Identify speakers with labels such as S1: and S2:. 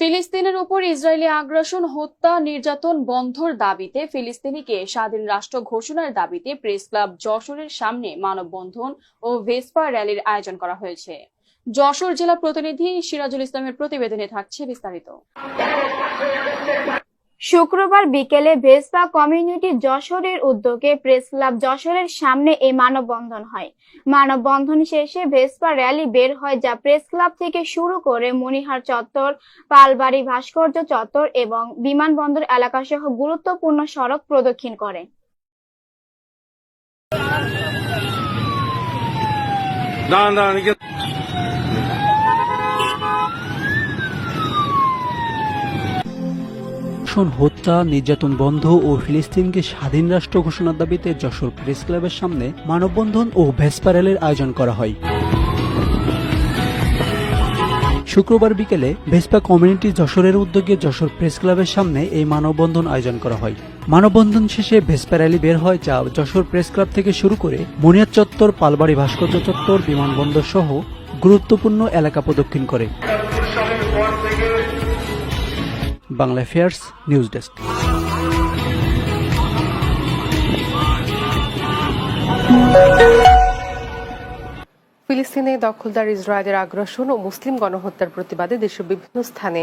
S1: ফিলিস্তিনের উপর ইসরায়েলি আগ্রাসন, হত্যা, নির্যাতন বন্ধর দাবিতে ফিলিস্তিনিকে স্বাধীন রাষ্ট্র ঘোষণার দাবিতে প্রেস ক্লাব যশোরের সামনে মানববন্ধন ও ভেসপা র্যালির আয়োজন করা হয়েছে। যশোর জেলা প্রতিনিধি সিরাজুল ইসলামের প্রতিবেদনে থাকছে বিস্তারিত।
S2: শুক্রবার বিকেলে ভেসপা কমিউনিটি যশোরের উদ্যোগে প্রেস ক্লাব যশোরের সামনে এই মানববন্ধন হয়। মানববন্ধন শেষে ভেসপা র্যালি বের হয় যা প্রেস ক্লাব থেকে শুরু করে মনিহার চত্বর, পালবাড়ি ভাস্কর্য চত্বর এবং বিমানবন্দর এলাকা সহ গুরুত্বপূর্ণ সড়ক প্রদক্ষিণ করে।
S3: ধর্ষণ হত্যা, নির্যাতন বন্ধ ও ফিলিস্তিনকে স্বাধীন রাষ্ট্র ঘোষণার দাবিতে যশোর প্রেস ক্লাবের সামনে মানববন্ধন ও ভেসপা র্যালির আয়োজন করা হয়। শুক্রবার বিকেলে ভেসপা কমিউনিটি যশোরের উদ্যোগে যশোর প্রেস ক্লাবের সামনে এই মানববন্ধন আয়োজন করা হয়। মানববন্ধন শেষে ভেসপা র্যালি বের হয় যা যশোর প্রেস ক্লাব থেকে শুরু করে মনিয়ার চত্বর, পালবাড়ি ভাস্কর্য চত্বর, বিমানবন্দর সহ গুরুত্বপূর্ণ এলাকা প্রদক্ষিণ করে। Bangla fairs news desk.
S4: ফিলিস্তিনে দখলদার ইসরায়েলের আগ্রাসন ও মুসলিম গণহত্যার প্রতিবাদে দেশের বিভিন্ন স্থানে